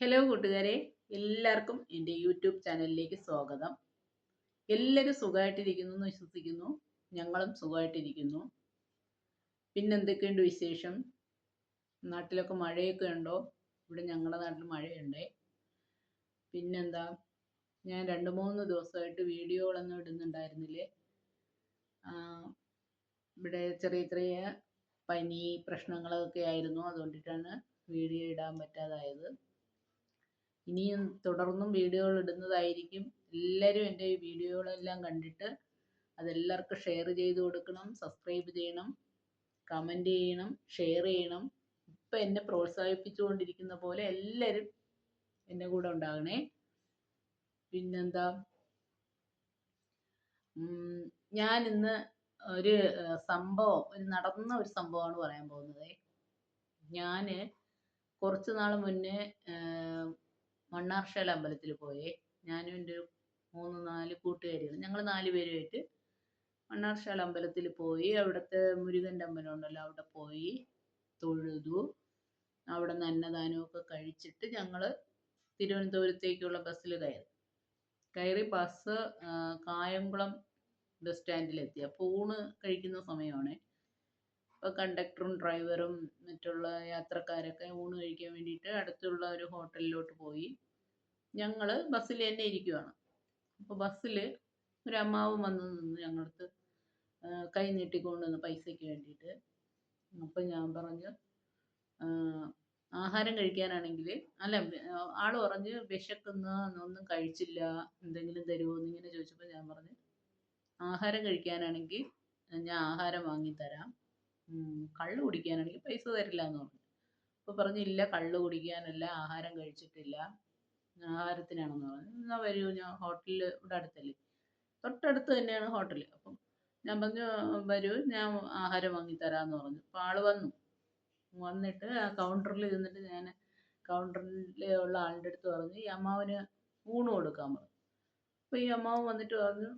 Hello കൂട്ടുകാരെ എല്ലാവർക്കും എന്റെ യൂട്യൂബ് ചാനലിലേക്ക് സ്വാഗതം. എല്ലാവരും സുഖമായിട്ടിരിക്കുന്നു എന്ന് വിശ്വസിക്കുന്നു. ഞങ്ങളും സുഖമായിട്ടിരിക്കുന്നു. പിന്നെന്തൊക്കെയുണ്ട് വിശേഷം? നാട്ടിലൊക്കെ മഴയൊക്കെ ഉണ്ടോ? ഇവിടെ ഞങ്ങളുടെ നാട്ടിൽ മഴയുണ്ട്. പിന്നെന്താ? ഞാൻ രണ്ട് മൂന്ന് ദിവസമായിട്ട് വീഡിയോകളൊന്നും ഇടുന്നുണ്ടായിരുന്നില്ലേ? ഇവിടെ ചെറിയ ചെറിയ പനി പ്രശ്നങ്ങളൊക്കെ ആയിരുന്നു. അതുകൊണ്ടിട്ടാണ് വീഡിയോ ഇടാൻ പറ്റാതായത്. ഇനിയും തുടർന്നും വീഡിയോകൾ ഇടുന്നതായിരിക്കും. എല്ലാവരും എന്റെ ഈ വീഡിയോകളെല്ലാം കണ്ടിട്ട് അതെല്ലാവർക്കും ഷെയർ ചെയ്ത് കൊടുക്കണം സബ്സ്ക്രൈബ് ചെയ്യണം കമന്റ് ചെയ്യണം ഷെയർ ചെയ്യണം. ഇപ്പം എന്നെ പ്രോത്സാഹിപ്പിച്ചുകൊണ്ടിരിക്കുന്ന പോലെ എല്ലാവരും എന്റെ കൂടെ ഉണ്ടാകണേ. പിന്നെന്താ? ഞാൻ ഇന്ന് ഒരു സംഭവം ഒരു നടന്ന ഒരു സംഭവമാണ് പറയാൻ പോകുന്നത്. ഞാൻ കുറച്ച് നാൾ മുന്നേ മണ്ണാർശാല അമ്പലത്തിൽ പോയേ. ഞാനും എന്റെ മൂന്ന് നാല് കൂട്ടുകാരികൾ ഞങ്ങൾ നാല് പേരുമായിട്ട് മണ്ണാർശാല അമ്പലത്തിൽ പോയി. അവിടുത്തെ മുരുകന്റെ അമ്പലം ഉണ്ടല്ലോ അവിടെ പോയി തൊഴുതു. അവിടെ നിന്ന് അന്നദാനമൊക്കെ കഴിച്ചിട്ട് ഞങ്ങൾ തിരുവനന്തപുരത്തേക്കുള്ള ബസ്സിൽ കയറി. കയറി ബസ് കായംകുളം ബസ് സ്റ്റാൻഡിലെത്തി. അപ്പോൾ ഊണ് കഴിക്കുന്ന സമയമാണ്. അപ്പോൾ കണ്ടക്ടറും ഡ്രൈവറും മറ്റുള്ള യാത്രക്കാരൊക്കെ ഊണ് കഴിക്കാൻ വേണ്ടിയിട്ട് അടുത്തുള്ള ഒരു ഹോട്ടലിലോട്ട് പോയി. ഞങ്ങൾ ബസ്സിൽ തന്നെ ഇരിക്കുവാണ്. അപ്പോൾ ബസ്സിൽ ഒരു അമ്മാവ് വന്നു നിന്ന് ഞങ്ങളടുത്ത് കൈ നീട്ടിക്കൊണ്ട് നിന്ന് പൈസയ്ക്ക് വേണ്ടിയിട്ട്. അപ്പം ഞാൻ പറഞ്ഞു ആഹാരം കഴിക്കാനാണെങ്കിൽ അല്ല ആൾ പറഞ്ഞ് വിശക്കുന്ന ഒന്നും കഴിച്ചില്ല എന്തെങ്കിലും തരുമോ എന്നിങ്ങനെ ചോദിച്ചപ്പോൾ ഞാൻ പറഞ്ഞു ആഹാരം കഴിക്കാനാണെങ്കിൽ ഞാൻ ആഹാരം വാങ്ങിത്തരാം. കള്ള് കുടിക്കാനാണെങ്കിൽ പൈസ തരില്ല എന്ന് പറഞ്ഞു. അപ്പോൾ പറഞ്ഞു ഇല്ല കള്ള് കുടിക്കാനല്ല ആഹാരം കഴിച്ചിട്ടില്ല ആഹാരത്തിനാണെന്ന് പറഞ്ഞു. എന്നാൽ വരൂ ഞാൻ ഹോട്ടലിൽ ഇവിടെ അടുത്തല്ലേ? തൊട്ടടുത്ത് തന്നെയാണ് ഹോട്ടൽ അപ്പം ഞാൻ പറഞ്ഞു വരൂ ഞാൻ ആഹാരം വാങ്ങിത്തരാമെന്ന് പറഞ്ഞു. അപ്പോൾ ആൾ വന്നു. വന്നിട്ട് ആ കൗണ്ടറിൽ ഇരുന്നിട്ട് ഞാൻ കൗണ്ടറിൽ ഉള്ള ആളുടെ അടുത്ത് പറഞ്ഞു ഈ അമ്മാവന് ഊണ് കൊടുക്കാൻ പറഞ്ഞു. അപ്പോൾ ഈ അമ്മാവൻ വന്നിട്ട് പറഞ്ഞു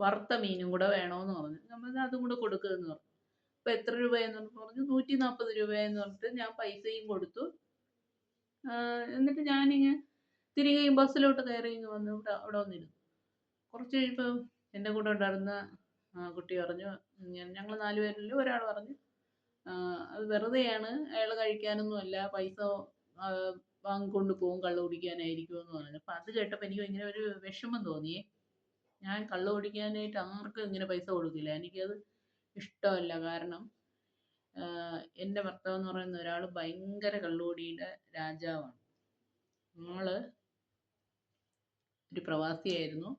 വറുത്ത മീനും കൂടെ വേണമെന്ന് പറഞ്ഞു. നമ്മൾ അതും കൂടെ കൊടുക്കുമെന്ന് പറഞ്ഞു. അപ്പോൾ എത്ര രൂപയെന്ന് പറഞ്ഞു? നൂറ്റി നാൽപ്പത് രൂപയെന്ന് പറഞ്ഞിട്ട് ഞാൻ പൈസയും കൊടുത്തു. എന്നിട്ട് ഞാനിങ്ങനെ തിരികെ ബസ്സിലോട്ട് കയറി ഇങ്ങ് വന്നു ഇവിടെ അവിടെ വന്നിരുന്നു. കുറച്ച് കഴിയുമ്പോൾ എന്റെ കൂടെ ഉണ്ടായിരുന്ന കുട്ടി പറഞ്ഞു ഞങ്ങൾ നാല് പേരിൽ ഒരാൾ പറഞ്ഞു അത് വെറുതെയാണ് അയാൾ കഴിക്കാനൊന്നും അല്ല പൈസ വാങ്ങിക്കൊണ്ട് പോകും കള്ള് കുടിക്കാനായിരിക്കും എന്ന് പറഞ്ഞു. അപ്പം അത് കേട്ടപ്പോൾ എനിക്ക് ഭയങ്കര ഒരു വിഷമം തോന്നിയേ. ഞാൻ കള്ള് കുടിക്കാനായിട്ട് ആർക്കും ഇങ്ങനെ പൈസ കൊടുക്കില്ല. എനിക്കത് ഇഷ്ടമല്ല. കാരണം എന്റെ ഭർത്താവ് എന്ന് പറയുന്ന ഒരാൾ ഭയങ്കര കള്ളുകൂടിയുടെ രാജാവാണ്. ഞങ്ങൾ ഒരു പ്രവാസിയായിരുന്നു.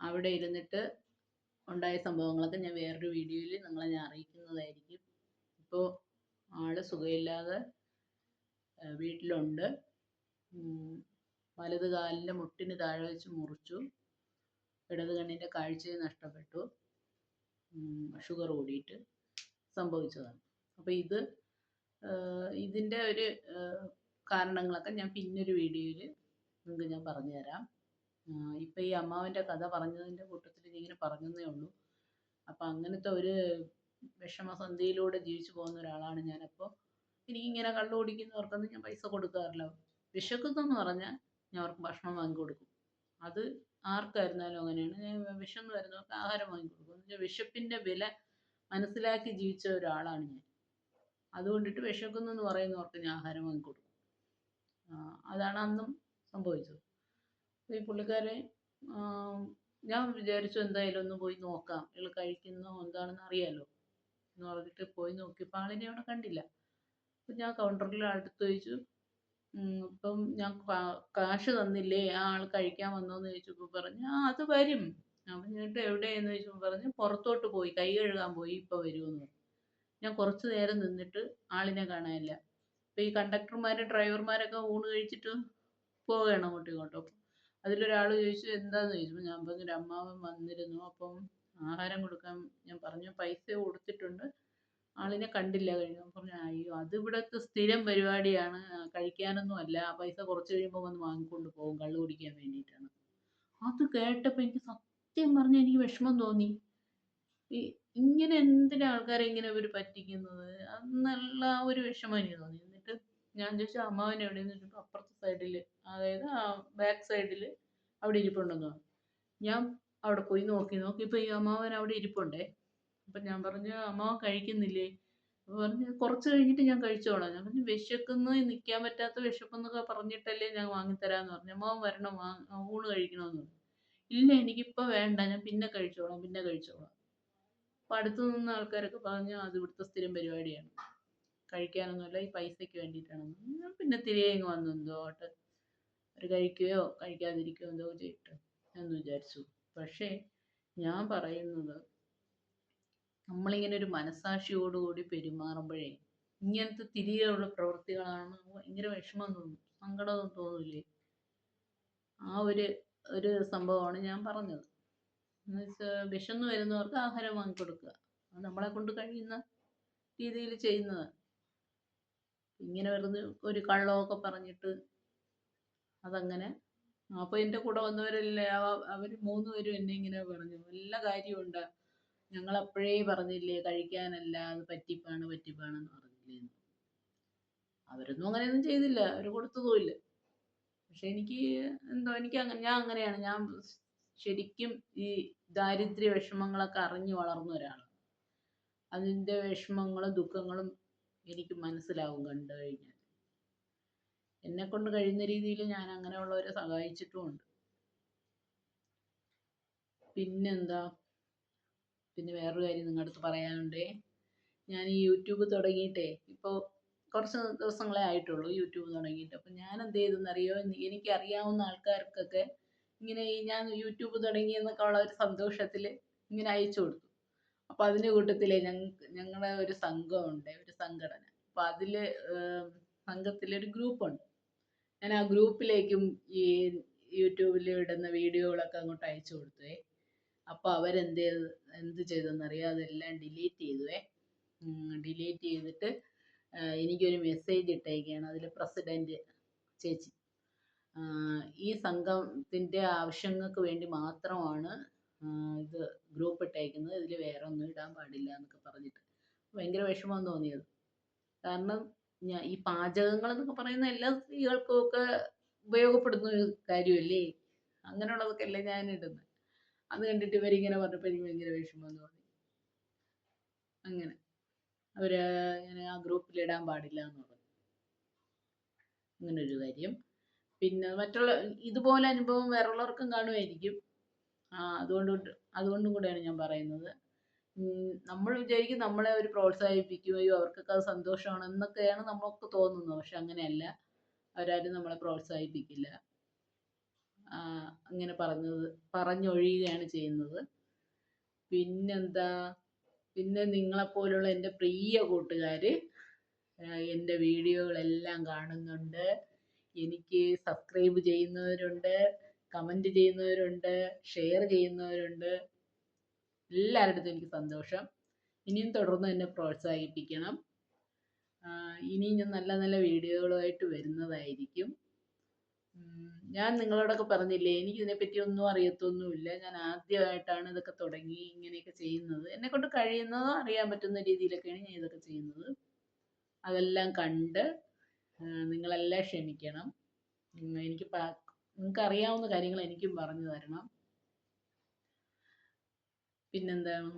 അവിടെ ഇരുന്നിട്ട് ഉണ്ടായ സംഭവങ്ങളൊക്കെ ഞാൻ വേറൊരു വീഡിയോയിൽ നിങ്ങളെ ഞാൻ അറിയിക്കുന്നതായിരിക്കും. ഇപ്പോൾ ആൾ സുഖമില്ലാതെ വീട്ടിലുണ്ട്. വലത് കാലിന്റെ മുട്ടിന് താഴെ വെച്ച് മുറിച്ചു. ഇടത് കണ്ണിന്റെ കാഴ്ചയും നഷ്ടപ്പെട്ടു. ഷുഗർ കൂടിയിട്ട് സംഭവിച്ചതാണ്. അപ്പോൾ ഇത് ഇതിന്റെ ഒരു കാരണങ്ങളൊക്കെ ഞാൻ പിന്നൊരു വീഡിയോയിൽ നിങ്ങൾക്ക് ഞാൻ പറഞ്ഞു തരാം ഇപ്പം ഈ അമ്മാവന്റെ കഥ പറഞ്ഞതിന്റെ കൂട്ടത്തിൽ ഇങ്ങനെ പറഞ്ഞതേ ഉള്ളൂ. അപ്പം അങ്ങനത്തെ ഒരു വിഷമസന്ധിയിലൂടെ ജീവിച്ചു പോകുന്ന ഒരാളാണ് ഞാനപ്പോൾ എനിക്കിങ്ങനെ കള്ളു കുടിക്കുന്നവർക്കൊന്നും ഞാൻ പൈസ കൊടുക്കാറില്ല. വിശക്കുന്നെന്ന് പറഞ്ഞാൽ ഞാൻ അവർക്ക് ഭക്ഷണം വാങ്ങിക്കൊടുക്കും. അത് ആർക്കായിരുന്നാലും അങ്ങനെയാണ്. വിശന്ന് വരുന്നവർക്ക് ആഹാരം വാങ്ങിക്കൊടുക്കും എന്ന് വെച്ചാൽ വിശപ്പിന്റെ വില മനസ്സിലാക്കി ജീവിച്ച ഒരാളാണ് ഞാൻ. അതുകൊണ്ടിട്ട് വിശക്കുന്നു എന്ന് പറയുന്നവർക്ക് ഞാൻ ആഹാരം വാങ്ങിക്കൊടുക്കും അതാണ് അന്നും സംഭവിച്ചത്. ഈ പുള്ളിക്കാരെ ഞാൻ വിചാരിച്ചു എന്തായാലും ഒന്ന് പോയി നോക്കാം. ഇയാൾ കഴിക്കുന്നോ എന്താണെന്ന് അറിയാലോ എന്ന് പറഞ്ഞിട്ട് പോയി നോക്കിയപ്പോൾ ആളിനെ അവിടെ കണ്ടില്ല. അപ്പം ഞാൻ കൗണ്ടറിൽ അടുത്ത് ചോദിച്ചു ഇപ്പം ഞാൻ കാശ് തന്നില്ലേ ആ ആൾ കഴിക്കാൻ വന്നോന്ന് ചോദിച്ചപ്പോൾ പറഞ്ഞു ആ അത് വരും. അപ്പം എന്നിട്ട് എവിടെയെന്ന്? ചോദിച്ചപ്പോൾ പറഞ്ഞു പുറത്തോട്ട് പോയി കൈ കഴുകാൻ പോയി ഇപ്പോൾ വരുമെന്ന് പറഞ്ഞു ഞാൻ കുറച്ച് നേരം നിന്നിട്ട് ആളിനെ കാണാനില്ല. അപ്പോൾ ഈ കണ്ടക്ടർമാരും ഡ്രൈവർമാരൊക്കെ ഊണ് കഴിച്ചിട്ട് പോവുകയാണ് അങ്ങോട്ടും ഇങ്ങോട്ടും അപ്പം അതിലൊരാൾ ചോദിച്ചു എന്താന്ന്? ചോദിച്ചപ്പോൾ ഞാൻ പറഞ്ഞു ഒരു അമ്മാവൻ വന്നിരുന്നു അപ്പം ആഹാരം കൊടുക്കാൻ ഞാൻ പറഞ്ഞു പൈസ കൊടുത്തിട്ടുണ്ട് ആളിനെ കണ്ടില്ല കഴിഞ്ഞു. പറഞ്ഞു അയ്യോ അത് ഇവിടുത്തെ സ്ഥിരം പരിപാടിയാണ്. കഴിക്കാനൊന്നും അല്ല പൈസ കുറച്ച് കഴിയുമ്പോൾ വന്ന് വാങ്ങിക്കൊണ്ട് പോകും. കള്ള് കുടിക്കാൻ വേണ്ടിയിട്ടാണ്. അത് കേട്ടപ്പോൾ എനിക്ക് സത്യം പറഞ്ഞാൽ എനിക്ക് വിഷമം തോന്നി. ഈ ഇങ്ങനെ എന്തിനാ ആൾക്കാരെ ഇങ്ങനെ ഇവർ പറ്റിക്കുന്നത്? അന്നല്ല ആ ഒരു വിഷമം എനിക്ക് തോന്നി. എന്നിട്ട് ഞാൻ ചോദിച്ചു അമ്മാവൻ എവിടെയെന്ന്? ചോദിച്ചപ്പോൾ അപ്പുറത്തെ സൈഡിൽ അതായത് ആ ബാക്ക് സൈഡിൽ അവിടെ ഇരിപ്പുണ്ടെന്ന് പറഞ്ഞു. ഞാൻ അവിടെ പോയി നോക്കി. നോക്കി നോക്കിയപ്പോൾ ഈ അമ്മാവൻ അവിടെ ഇരിപ്പുണ്ടേ. അപ്പം ഞാൻ പറഞ്ഞു അമ്മ കഴിക്കുന്നില്ലേ? അപ്പോൾ പറഞ്ഞു കുറച്ച് കഴിഞ്ഞിട്ട് ഞാൻ കഴിച്ചോളാം. ഞാൻ പറഞ്ഞു വിശക്കുന്നു നിൽക്കാൻ പറ്റാത്ത വിശപ്പെന്നൊക്കെ പറഞ്ഞിട്ടല്ലേ ഞാൻ വാങ്ങിത്തരാമെന്ന് പറഞ്ഞു. അമ്മ വരണം വാ ഊണ് കഴിക്കണമെന്ന് പറഞ്ഞു. ഇല്ല എനിക്കിപ്പോൾ വേണ്ട ഞാൻ പിന്നെ കഴിച്ചോളാം പിന്നെ കഴിച്ചോളാം. അപ്പം അടുത്ത് നിന്ന ആൾക്കാരൊക്കെ പറഞ്ഞു അത് ഇവിടുത്തെ സ്ഥിരം പരിപാടിയാണ്. കഴിക്കാനൊന്നുമല്ല ഈ പൈസയ്ക്ക് വേണ്ടിയിട്ടാണെന്ന് ഞാൻ പിന്നെ തിരികെ ഇങ്ങ് വന്നു എന്തോട്ട് അവർ കഴിക്കുകയോ കഴിക്കാതിരിക്കുകയോ എന്തോ ചെയ്യട്ടെ എന്ന് വിചാരിച്ചു. പക്ഷേ ഞാൻ പറയുന്നത് നമ്മളിങ്ങനെ ഒരു മനസാക്ഷിയോടുകൂടി പെരുമാറുമ്പോഴേ ഇങ്ങനത്തെ തിരികെയുള്ള പ്രവൃത്തികളാണ് ഭയങ്കര വിഷമം തോന്നും സങ്കടം തോന്നില്ലേ? ആ ഒരു ഒരു സംഭവമാണ് ഞാൻ പറഞ്ഞത്. എന്ന് വെച്ചാൽ വിശന്ന് വരുന്നവർക്ക് ആഹാരം വാങ്ങിക്കൊടുക്കുക. നമ്മളെ കൊണ്ട് കഴിയുന്ന രീതിയിൽ ചെയ്യുന്നത്. ഇങ്ങനെ വെറുതെ ഒരു കള്ളമൊക്കെ പറഞ്ഞിട്ട് അതങ്ങനെ അപ്പോൾ എന്റെ കൂടെ വന്നവരല്ലേ അവർ മൂന്ന് പേരും എന്നെ ഇങ്ങനെ പറഞ്ഞു. നല്ല കാര്യമുണ്ട് ഞങ്ങൾ അപ്പോഴേ പറഞ്ഞില്ലേ കഴിക്കാനല്ല അത് പറ്റിപ്പാണ് പറ്റിപ്പാണെന്ന് പറഞ്ഞില്ലേ അവരൊന്നും അങ്ങനെയൊന്നും ചെയ്തില്ല അവർ കൊടുത്തതുമില്ല പക്ഷെ എനിക്ക് എന്തോ എനിക്ക് അങ്ങനെ ഞാൻ അങ്ങനെയാണ്. ഞാൻ ശരിക്കും ഈ ദാരിദ്ര്യ വിഷമങ്ങളൊക്കെ അറിഞ്ഞു വളർന്ന ഒരാളാണ്. അതിന്റെ വിഷമങ്ങളും ദുഃഖങ്ങളും എനിക്ക് മനസ്സിലാവും കണ്ടു കഴിഞ്ഞാൽ എന്നെ കൊണ്ട് കഴിയുന്ന രീതിയിൽ ഞാൻ അങ്ങനെയുള്ളവരെ സഹായിച്ചിട്ടുമുണ്ട്. പിന്നെന്താ? പിന്നെ വേറൊരു കാര്യം നിങ്ങളുടെ അടുത്ത് പറയാനുണ്ടേ. ഞാൻ ഈ യൂട്യൂബ് തുടങ്ങിയിട്ടേ ഇപ്പോൾ കുറച്ച് ദിവസങ്ങളേ ആയിട്ടുള്ളൂ യൂട്യൂബ് തുടങ്ങിയിട്ട്. അപ്പോൾ ഞാൻ എന്ത് ചെയ്തെന്നറിയോ എനിക്ക് അറിയാവുന്ന ആൾക്കാർക്കൊക്കെ ഇങ്ങനെ ഞാൻ യൂട്യൂബ് തുടങ്ങി എന്നൊക്കെ ഉള്ള ഒരു സന്തോഷത്തിൽ ഇങ്ങനെ അയച്ചു കൊടുത്തു. അപ്പോൾ അതിന്റെ കൂട്ടത്തിൽ ഞങ്ങളുടെ ഒരു സംഘമുണ്ട് ഒരു സംഘടന. അപ്പോൾ അതിൽ സംഘത്തിലൊരു ഗ്രൂപ്പുണ്ട്. ഞാൻ ആ ഗ്രൂപ്പിലേക്കും ഈ യൂട്യൂബിൽ ഇടുന്ന വീഡിയോകളൊക്കെ അങ്ങോട്ട് അയച്ചു കൊടുത്തുവേ അപ്പോൾ അവരെന്ത് ചെയ്ത് എന്ത് ചെയ്തെന്നറിയോ? അതെല്ലാം ഡിലീറ്റ് ചെയ്തുവേ. ഡിലീറ്റ് ചെയ്തിട്ട് എനിക്കൊരു മെസ്സേജ് ഇട്ടേക്കാണ്. അതിൽ പ്രസിഡന്റ് ചേച്ചി. ഈ സംഘത്തിന്റെ ആവശ്യങ്ങൾക്ക് വേണ്ടി മാത്രമാണ് ഇത് ഗ്രൂപ്പ് ഇട്ടേക്കുന്നത്. ഇതിൽ വേറെ ഒന്നും ഇടാൻ പാടില്ല എന്നൊക്കെ പറഞ്ഞിട്ട്. ഭയങ്കര വിഷമം തോന്നിയത്. കാരണം ഞാൻ ഈ പാചകങ്ങൾ എന്നൊക്കെ പറയുന്ന എല്ലാ സ്ത്രീകൾക്കും ഒക്കെ ഉപയോഗപ്പെടുന്ന ഒരു കാര്യമല്ലേ? അങ്ങനെയുള്ളതൊക്കെ അല്ലേ ഞാൻ ഇടുന്നത് അത് കണ്ടിട്ട് ഇവരിങ്ങനെ പറഞ്ഞപ്പോൾ എനിക്ക് ഭയങ്കര വിഷമം എന്ന് പറഞ്ഞു അങ്ങനെ. അവർ ഇങ്ങനെ ആ ഗ്രൂപ്പിൽ ഇടാൻ പാടില്ല എന്ന് പറഞ്ഞു. അങ്ങനെ ഒരു കാര്യം. പിന്നെ മറ്റുള്ള ഇതുപോലെ അനുഭവം വേറെയുള്ളവർക്കും കാണുമായിരിക്കും. ആ അതുകൊണ്ട് അതുകൊണ്ടും കൂടെയാണ് ഞാൻ പറയുന്നത്. നമ്മൾ വിചാരിക്കും നമ്മളെ അവർ പ്രോത്സാഹിപ്പിക്കുകയോ അവർക്കൊക്കെ അത് സന്തോഷമാണ് എന്നൊക്കെയാണ് നമ്മൾക്ക് തോന്നുന്നത്. പക്ഷെ അങ്ങനെയല്ല. അവരാരും നമ്മളെ പ്രോത്സാഹിപ്പിക്കില്ല. അങ്ങനെ പറഞ്ഞത് പറഞ്ഞൊഴിയുകയാണ് ചെയ്യുന്നത്. പിന്നെന്താ പിന്നെ നിങ്ങളെപ്പോലുള്ള എന്റെ പ്രിയ കൂട്ടുകാർ എന്റെ വീഡിയോകളെല്ലാം കാണുന്നുണ്ട്. എനിക്ക് സബ്സ്ക്രൈബ് ചെയ്യുന്നവരുണ്ട് കമന്റ് ചെയ്യുന്നവരുണ്ട് ഷെയർ ചെയ്യുന്നവരുണ്ട്. എല്ലാവരുടെ എനിക്ക് സന്തോഷം. ഇനിയും തുടർന്ന് എന്നെ പ്രോത്സാഹിപ്പിക്കണം. ഇനിയും ഞാൻ നല്ല നല്ല വീഡിയോകളുമായിട്ട് വരുന്നതായിരിക്കും. ഞാൻ നിങ്ങളോടൊക്കെ പറഞ്ഞില്ലേ എനിക്ക് ഇതിനെപ്പറ്റി ഒന്നും അറിയത്തൊന്നുമില്ല. ഞാൻ ആദ്യമായിട്ടാണ് ഇതൊക്കെ തുടങ്ങി ഇങ്ങനെയൊക്കെ ചെയ്യുന്നത്. എന്നെ കൊണ്ട് കഴിയുന്നതോ അറിയാൻ പറ്റുന്ന രീതിയിലൊക്കെയാണ് ഞാൻ ഇതൊക്കെ ചെയ്യുന്നത്. അതെല്ലാം കണ്ട് നിങ്ങളെല്ലാം ക്ഷമിക്കണം. എനിക്ക് നിങ്ങൾക്ക് അറിയാവുന്ന കാര്യങ്ങൾ എനിക്കും പറഞ്ഞു തരണം. പിന്നെന്താണ്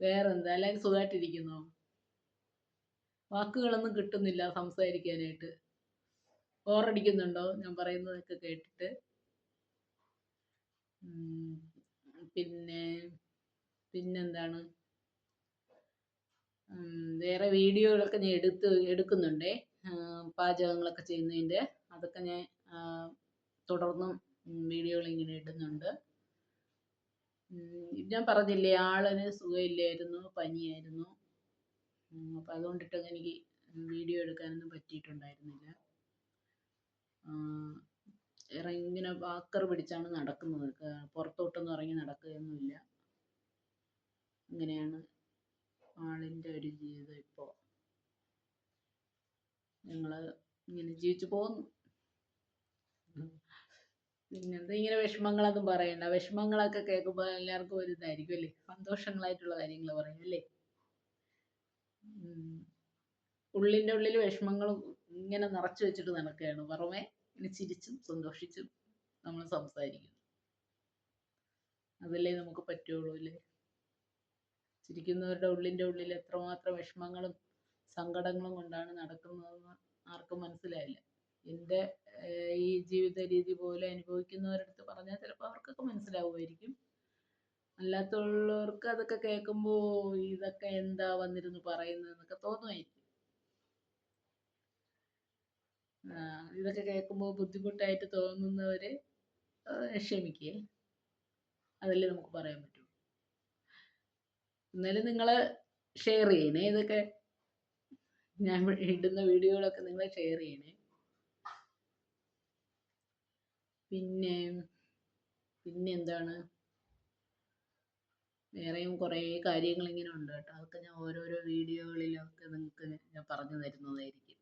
വേറെന്താ? എല്ലാവരും സുഖമായിട്ടിരിക്കുന്നോ? വാക്കുകളൊന്നും കിട്ടുന്നില്ല സംസാരിക്കാനായിട്ട്. ബോറടിക്കുന്നുണ്ടോ ഞാൻ പറയുന്നതൊക്കെ കേട്ടിട്ട്. പിന്നെ പിന്നെന്താണ്? വേറെ വീഡിയോകളൊക്കെ ഞാൻ എടുത്ത് എടുക്കുന്നുണ്ടേ. പാചകങ്ങളൊക്കെ ചെയ്യുന്നതിന്റെ. അതൊക്കെ ഞാൻ തുടർന്നും വീഡിയോകൾ ഇങ്ങനെ ഇടുന്നുണ്ട്. ഞാൻ പറഞ്ഞില്ലേ ആളിന് സുഖമില്ലായിരുന്നു പനിയായിരുന്നു. അപ്പം അതുകൊണ്ടിട്ടൊക്കെ എനിക്ക് വീഡിയോ എടുക്കാനൊന്നും പറ്റിയിട്ടുണ്ടായിരുന്നില്ല. ഇങ്ങനെ വാക്കർ പിടിച്ചാണ് നടക്കുന്നത്. പുറത്തോട്ടൊന്നും ഇറങ്ങി നടക്കുകയൊന്നുമില്ല. ഇങ്ങനെയാണ് ആളിന്റെ ഒരു ജീവിതം ഇപ്പോൾ. ഞങ്ങൾ ഇങ്ങനെ ജീവിച്ചു പോകുന്നു. പിന്നെന്താ ഇങ്ങനെ വിഷമങ്ങളൊന്നും പറയണ്ട. വിഷമങ്ങളൊക്കെ കേൾക്കുമ്പോൾ എല്ലാവർക്കും ഒരു ഇതായിരിക്കും അല്ലേ? സന്തോഷങ്ങളായിട്ടുള്ള കാര്യങ്ങൾ പറയും അല്ലേ? ഉള്ളിന്റെ ഉള്ളിൽ വിഷമങ്ങൾ ഇങ്ങനെ നിറച്ചു വെച്ചിട്ട് നടക്കുകയാണ്. പുറമെ ഇങ്ങനെ ചിരിച്ചും സന്തോഷിച്ചും നമ്മൾ സംസാരിക്കുന്നു. അതല്ലേ നമുക്ക് പറ്റുള്ളൂ അല്ലേ? ചിരിക്കുന്നവരുടെ ഉള്ളിന്റെ ഉള്ളിൽ എത്രമാത്രം വിഷമങ്ങളും സങ്കടങ്ങളും കൊണ്ടാണ് നടക്കുന്നതെന്ന് ആർക്കും മനസ്സിലായില്ല. എന്റെ ഈ ജീവിത രീതി പോലെ അനുഭവിക്കുന്നവരടുത്ത് പറഞ്ഞാൽ ചിലപ്പോൾ അവർക്കൊക്കെ മനസ്സിലാവുമായിരിക്കും. അല്ലാത്തുള്ളവർക്ക് അതൊക്കെ കേൾക്കുമ്പോൾ ഇതൊക്കെ എന്താ വന്നിരുന്ന് പറയുന്നതെന്നൊക്കെ തോന്നുമായിരിക്കും ആ, ഇതൊക്കെ കേൾക്കുമ്പോൾ ബുദ്ധിമുട്ടായിട്ട് തോന്നുന്നവരെ ക്ഷമിക്കുക ക്ഷമിക്കേ. അതല്ലേ നമുക്ക് പറയാൻ പറ്റൂ. എന്നാലും നിങ്ങൾ ഷെയർ ചെയ്യണേ ഇതൊക്കെ. ഞാൻ ഇടുന്ന വീഡിയോകളൊക്കെ നിങ്ങൾ ഷെയർ ചെയ്യണേ. പിന്നെ പിന്നെ എന്താണ്? വേറെയും കുറേ കാര്യങ്ങൾ ഇങ്ങനെ ഉണ്ട് കേട്ടോ. അതൊക്കെ ഞാൻ ഓരോരോ വീഡിയോകളിലൊക്കെ നിങ്ങൾക്ക് ഞാൻ പറഞ്ഞു തരുന്നതായിരിക്കും.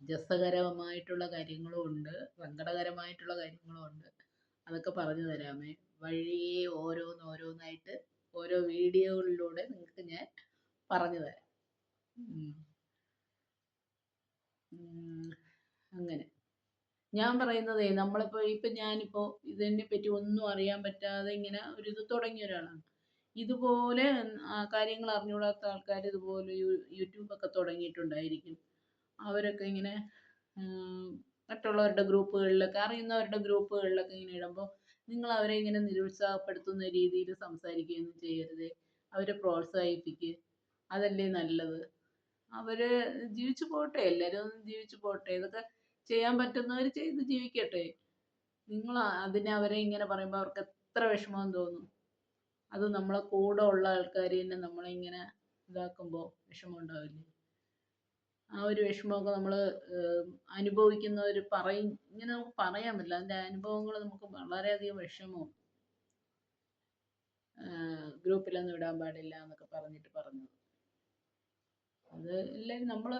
രസകരമായിട്ടുള്ള കാര്യങ്ങളും ഉണ്ട് സങ്കടകരമായിട്ടുള്ള കാര്യങ്ങളും ഉണ്ട്. അതൊക്കെ പറഞ്ഞു തരാമേ. വഴിയെ ഓരോന്ന് ഓരോന്നായിട്ട് ഓരോ വീഡിയോകളിലൂടെ നിങ്ങൾക്ക് ഞാൻ പറഞ്ഞു തരാം. അങ്ങനെ. ഞാൻ പറയുന്നതേ നമ്മളിപ്പോൾ ഇപ്പം ഞാനിപ്പോൾ ഇതിനെ പറ്റി ഒന്നും അറിയാൻ പറ്റാതെ ഇങ്ങനെ ഒരു ഇത് തുടങ്ങിയ ഒരാളാണ്. ഇതുപോലെ കാര്യങ്ങൾ അറിഞ്ഞുകൂടാത്ത ആൾക്കാർ ഇതുപോലെ യൂട്യൂബ് യൂട്യൂബൊക്കെ തുടങ്ങിയിട്ടുണ്ടായിരിക്കും. അവരൊക്കെ ഇങ്ങനെ മറ്റുള്ളവരുടെ ഗ്രൂപ്പുകളിലൊക്കെ അറിയുന്നവരുടെ ഗ്രൂപ്പുകളിലൊക്കെ ഇങ്ങനെ ഇടുമ്പോൾ നിങ്ങൾ അവരെ ഇങ്ങനെ നിരുത്സാഹപ്പെടുത്തുന്ന രീതിയിൽ സംസാരിക്കുകയൊന്നും ചെയ്യരുത്. അവരെ പ്രോത്സാഹിപ്പിക്കുക അതല്ലേ നല്ലത്. അവർ ജീവിച്ചു പോട്ടെ എല്ലാവരും ജീവിച്ചു പോട്ടെ. ഇതൊക്കെ ചെയ്യാൻ പറ്റുന്നവർ ചെയ്ത് ജീവിക്കട്ടെ. നിങ്ങൾ അതിനെ അവരെ ഇങ്ങനെ പറയുമ്പോൾ അവർക്ക് എത്ര വിഷമം തോന്നും. അത് നമ്മളെ കൂടെ ഉള്ള ആൾക്കാർ തന്നെ നമ്മളെ ഇങ്ങനെ ഇതാക്കുമ്പോൾ വിഷമം ഉണ്ടാവില്ലേ? ആ ഒരു വിഷമമൊക്കെ നമ്മൾ അനുഭവിക്കുന്നവർ പറയും. ഇങ്ങനെ നമുക്ക് പറയാൻ പറ്റില്ല. അതിന്റെ അനുഭവങ്ങൾ നമുക്ക് വളരെയധികം വിഷമവും ഗ്രൂപ്പിലൊന്നും ഇടാൻ പാടില്ല എന്നൊക്കെ പറഞ്ഞിട്ട് പറഞ്ഞത്. അത് എല്ലാവരും നമ്മൾ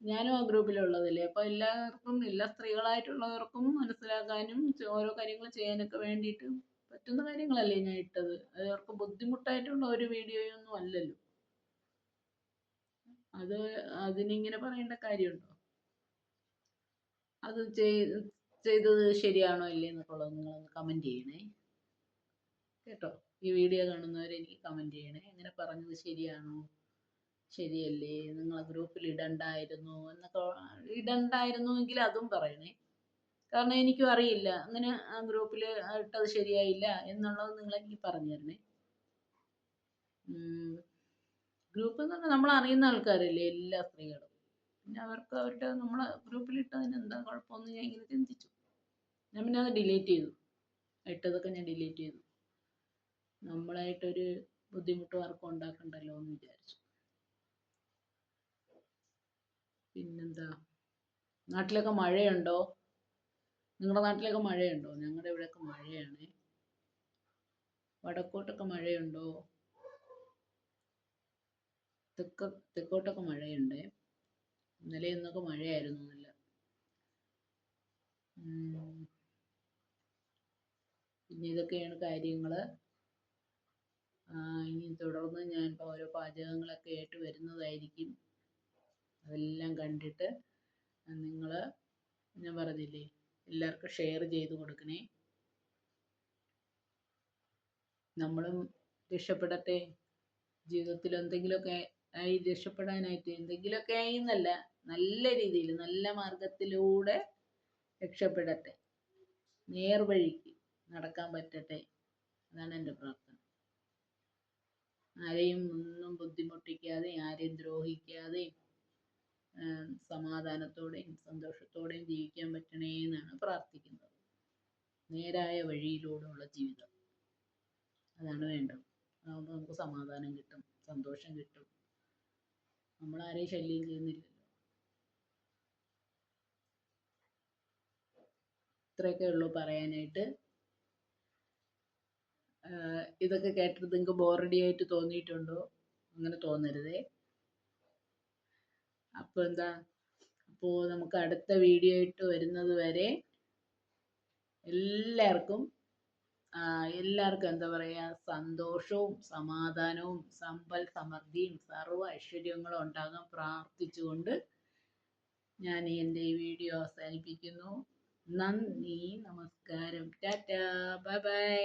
ഞാനും ആ ഗ്രൂപ്പിലുള്ളതല്ലേ. അപ്പോൾ എല്ലാവർക്കും എല്ലാ സ്ത്രീകളായിട്ടുള്ളവർക്കും മനസ്സിലാക്കാനും ഓരോ കാര്യങ്ങൾ ചെയ്യാനൊക്കെ വേണ്ടിയിട്ട് പറ്റുന്ന കാര്യങ്ങളല്ലേ ഞാൻ ഇട്ടത്. അത് അവർക്ക് ബുദ്ധിമുട്ടായിട്ടുള്ള ഒരു വീഡിയോയൊന്നും അല്ലല്ലോ. അത് അതിനിങ്ങനെ പറയേണ്ട കാര്യമുണ്ടോ? അത് ചെയ്- ചെയ്തത് ശരിയാണോ ഇല്ലേ എന്നൊക്കെയുള്ളത് നിങ്ങളൊന്ന് കമന്റ് ചെയ്യണേ. കേട്ടോ? ഈ വീഡിയോ കാണുന്നവർ എനിക്ക് കമന്റ് ചെയ്യണേ. ഇങ്ങനെ പറഞ്ഞത് ശരിയാണോ? ശരിയല്ലേ? നിങ്ങൾ ഗ്രൂപ്പിൽ ഇടണ്ടായിരുന്നു എന്നൊക്കെ ഇടണ്ടായിരുന്നു എങ്കിൽ അതും പറയണേ. കാരണം എനിക്കും അറിയില്ല. അങ്ങനെ ആ ഗ്രൂപ്പിൽ ഇട്ടത് ശരിയായില്ല എന്നുള്ളത് നിങ്ങൾ എനിക്ക് പറഞ്ഞു തരണേ ഗ്രൂപ്പ് എന്ന് നമ്മൾ അറിയുന്ന ആൾക്കാരല്ലേ എല്ലാ സ്ത്രീകളും. പിന്നെ അവർക്ക് അവരുടെ നമ്മളെ ഗ്രൂപ്പിൽ ഇട്ടതിന് എന്താ കുഴപ്പമെന്ന് ഞാൻ ഇങ്ങനെ ചിന്തിച്ചു. ഞാൻ പിന്നെ അത് ഡിലീറ്റ് ചെയ്തു. ഇട്ടതൊക്കെ ഞാൻ ഡിലീറ്റ് ചെയ്തു. നമ്മളായിട്ടൊരു ബുദ്ധിമുട്ടും ആർക്കും ഉണ്ടാക്കണ്ടല്ലോ എന്ന് വിചാരിച്ചു. പിന്നെന്താ? നാട്ടിലൊക്കെ മഴയുണ്ടോ? നിങ്ങളുടെ നാട്ടിലൊക്കെ മഴയുണ്ടോ? ഞങ്ങളുടെ ഇവിടെയൊക്കെ മഴയാണ്. വടക്കോട്ടൊക്കെ മഴയുണ്ടോ? തെക്ക് തെക്കോട്ടൊക്കെ മഴയുണ്ട്. ഇന്നലെ ഇന്നൊക്കെ മഴയായിരുന്നു നല്ല. പിന്നെ ഇതൊക്കെയാണ് കാര്യങ്ങൾ ഇനി തുടർന്ന് ഞാൻ ഓരോ പാചകങ്ങളൊക്കെ ആയിട്ട് വരുന്നതായിരിക്കും. അതെല്ലാം കണ്ടിട്ട് നിങ്ങൾ ഞാൻ പറഞ്ഞില്ലേ എല്ലാവർക്കും ഷെയർ ചെയ്ത് കൊടുക്കണേ. നമ്മളും രക്ഷപ്പെടട്ടെ. ജീവിതത്തിൽ എന്തെങ്കിലുമൊക്കെ ആയി രക്ഷപ്പെടാനായിട്ട് എന്തെങ്കിലുമൊക്കെ ആയിന്നല്ല നല്ല രീതിയിൽ നല്ല മാർഗത്തിലൂടെ രക്ഷപ്പെടട്ടെ. നേർവഴിക്ക് നടക്കാൻ പറ്റട്ടെ അതാണ് എന്റെ പ്രാർത്ഥന. ആരെയും ഒന്നും ബുദ്ധിമുട്ടിക്കാതെ ആരെയും ദ്രോഹിക്കാതെയും സമാധാനത്തോടെയും സന്തോഷത്തോടെയും ജീവിക്കാൻ പറ്റണേ എന്നാണ് പ്രാർത്ഥിക്കുന്നത്. നേരായ വഴിയിലൂടെയുള്ള ജീവിതം. അതാണ് വേണ്ടത്. അതാകുമ്പോൾ നമുക്ക് സമാധാനം കിട്ടും സന്തോഷം കിട്ടും. നമ്മൾ ആരെയും ശല്യം ചെയ്യുന്നില്ലല്ലോ. ഇത്രയൊക്കെ ഉള്ളൂ പറയാനായിട്ട്. ഇതൊക്കെ കേട്ടിട്ട് നിങ്ങൾക്ക് ബോറടി ആയിട്ട് തോന്നിയിട്ടുണ്ടോ? അങ്ങനെ തോന്നരുതേ. അപ്പോൾ എന്താ? അപ്പോൾ നമുക്ക് അടുത്ത വീഡിയോ ആയിട്ട് വരുന്നത് വരെ എല്ലാവർക്കും എല്ലാവർക്കും എന്താ പറയുക സന്തോഷവും സമാധാനവും സമ്പൽ സമൃദ്ധിയും സർവ ഐശ്വര്യങ്ങളും ഉണ്ടാകാൻ പ്രാർത്ഥിച്ചുകൊണ്ട് ഞാൻ എന്റെ ഈ വീഡിയോ അവസാനിപ്പിക്കുന്നു. നന്ദി നമസ്കാരം. Tata bye bye.